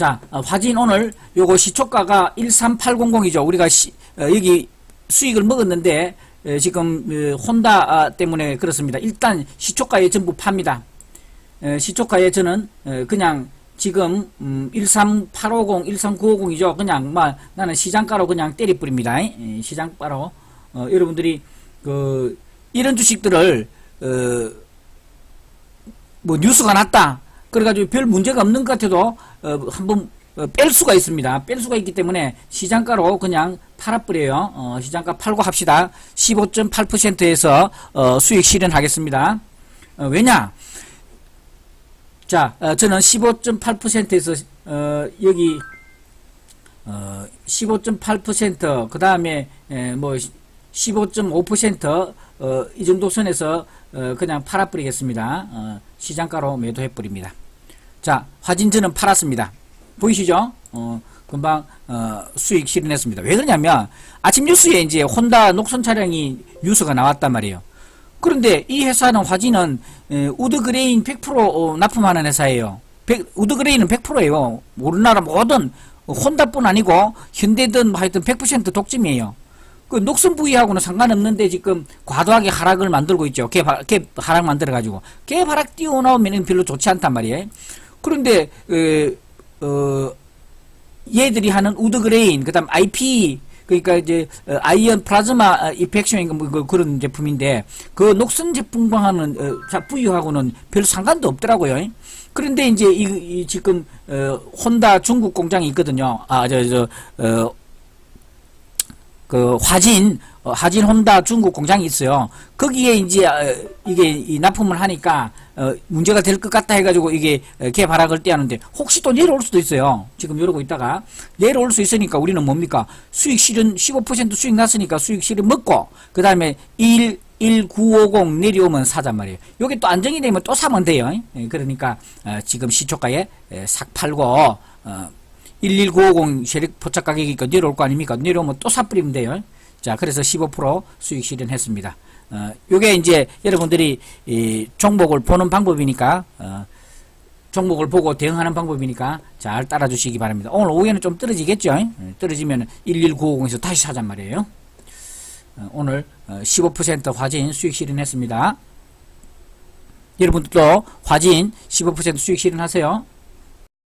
자, 어, 화진 오늘 요거 시초가가 13800이죠. 우리가 시- 어, 여기 수익을 먹었는데 에, 지금 어, 혼다 아, 때문에 그렇습니다. 일단 시초가에 전부 팝니다. 에, 시초가에 저는 에, 그냥 지금 음, 13850, 13950이죠. 그냥 막 나는 시장가로 그냥 때리 뿌립니다. 에, 시장가로 어, 여러분들이 그 이런 주식들을 어, 뭐 뉴스가 났다. 그래가지고 별 문제가 없는 것 같아도 어, 한번 어, 뺄 수가 있습니다. 뺄 수가 있기 때문에 시장가로 그냥 팔아버려요. 어, 시장가 팔고 합시다. 15.8%에서 어, 수익 실현하겠습니다. 어, 왜냐? 자, 어, 저는 15.8%에서 어, 여기 어, 15.8%그 다음에 뭐 15.5% 어, 이 정도 선에서 어, 그냥 팔아버리겠습니다. 어, 시장가로 매도해버립니다. 자, 화진전은 팔았습니다. 보이시죠? 어, 금방 어, 수익 실현했습니다. 왜 그러냐면 아침 뉴스에 이제 혼다 녹선 차량이 뉴스가 나왔단 말이에요. 그런데 이 회사는 화진은 에, 우드그레인 100% 어, 납품하는 회사예요. 백- 우드그레인은 100%예요. 우리나라 모든 혼다뿐 아니고 현대든 뭐 하여튼 100% 독점이에요. 그 녹슨 부위하고는 상관없는데 지금 과도하게 하락을 만들고 있죠. 갭, 하- 갭 하락 만들어 가지고 갭 하락 띄워 나오면 별로 좋지 않단 말이에요. 그런데 에, 어, 얘들이 하는 우드그레인, 그다음 IP, 그러니까 이제 어, 아이언 플라즈마 어, 이펙션인가 뭐 그- 그런 제품인데 그 녹슨 제품과는 어, 자, 부유하고는 별 상관도 없더라고요. 그런데 이제 이, 이 지금 어, 혼다 중국 공장이 있거든요. 아저저 어, 그 화진 어, 화진 혼다 중국 공장이 있어요. 거기에 이제 어, 이게 이 납품을 하니까 어, 문제가 될 것 같다 해가지고 이게 어, 개발학을 떼하는데 혹시 또 내려올 수도 있어요. 지금 이러고 있다가 내려올 수 있으니까 우리는 뭡니까 수익 실현 15% 수익 났으니까 수익 실현 먹고 그 다음에 1 1950 내려오면 사단 말이에요. 요게 또 안정이 되면 또 사면 돼요. 예, 그러니까 어, 지금 시초가에 에, 싹 팔고 어, 11950 쉐릭 포착 가격이 니까 내려올 거 아닙니까? 내려오면 또 사뿌리면 돼요. 자, 그래서 15% 수익 실현했습니다. 어, 요게 이제 여러분들이 이 종목을 보는 방법이니까, 어, 종목을 보고 대응하는 방법이니까 잘 따라주시기 바랍니다. 오늘 오후에는 좀 떨어지겠죠? 예, 떨어지면 11950에서 다시 사잔 말이에요. 어, 오늘 어, 15% 화진 수익 실현했습니다. 여러분들도 화진 15% 수익 실현하세요.